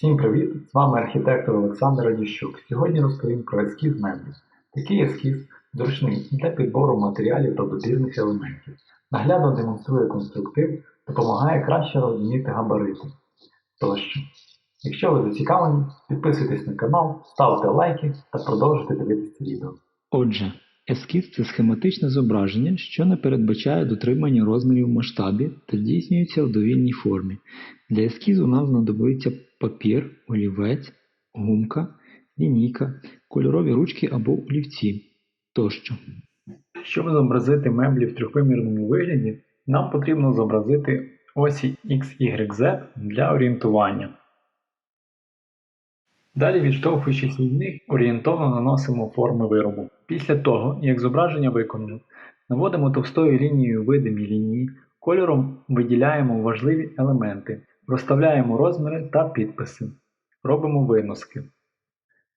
Всім привіт! З вами архітектор Олександр Радіщук. Сьогодні розповім про ескіз меблів. Такий ескіз зручний для підбору матеріалів та добірних елементів. Наглядно демонструє конструктив, допомагає краще розуміти габарити тощо. Якщо ви зацікавлені, підписуйтесь на канал, ставте лайки та продовжуйте дивитися відео. Отже, ескіз це схематичне зображення, що не передбачає дотримання розмірів в масштабі та здійснюється в довільній формі. Для ескізу нам знадобиться папір, олівець, гумка, лінійка, кольорові ручки або олівці тощо. Щоб зобразити меблі в трьохвимірному вигляді, нам потрібно зобразити осі X, Y, Z для орієнтування. Далі, відштовхуючись від них, орієнтовно наносимо форми виробу. Після того, як зображення виконано, наводимо товстою лінією видимі лінії, кольором виділяємо важливі елементи, розставляємо розміри та підписи, робимо виноски.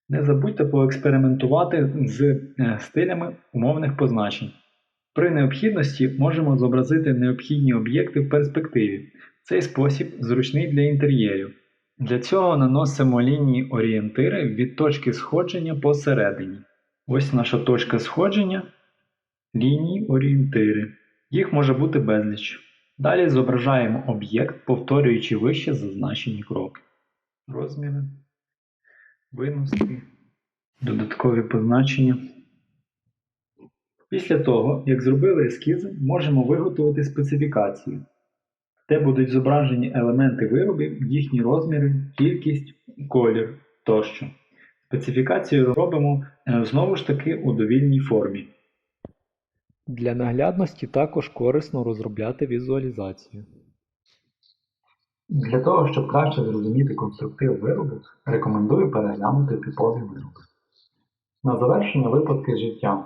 Не забудьте поекспериментувати з е, стилями умовних позначень. При необхідності можемо зобразити необхідні об'єкти в перспективі. Цей спосіб зручний для інтер'єрів. Для цього наносимо лінії орієнтири від точки сходження посередині. Ось наша точка сходження, лінії орієнтири. Їх може бути безліч. Далі зображаємо об'єкт, повторюючи вище зазначені кроки. Розміри, виноски, додаткові позначення. Після того, як зробили ескізи, можемо виготовити специфікацію, де будуть зображені елементи виробів, їхні розміри, кількість, колір тощо. Специфікацію робимо е, знову ж таки у довільній формі. Для наглядності також корисно розробляти візуалізацію. Для того, щоб краще зрозуміти конструктив виробу, рекомендую переглянути типові вироби. На завершення випадки життя.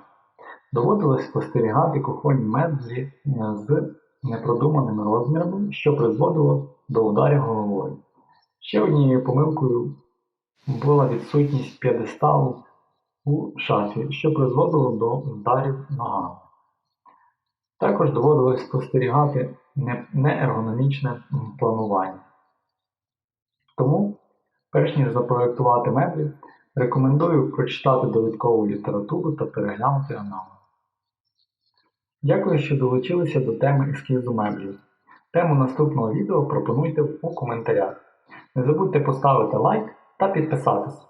Доводилось спостерігати кухонні меблі е, з непродуманими розмірами, що призводило до ударів головою. Ще однією помилкою була відсутність п'єдесталу у шафі, що призводило до ударів ногами. Також доводилось спостерігати неергономічне планування. Тому, перш ніж запроектувати меблі, рекомендую прочитати довідкову літературу та переглянути аналіз. Дякую, що долучилися до теми ескізу меблів. Тему наступного відео пропонуйте у коментарях. Не забудьте поставити лайк та підписатись.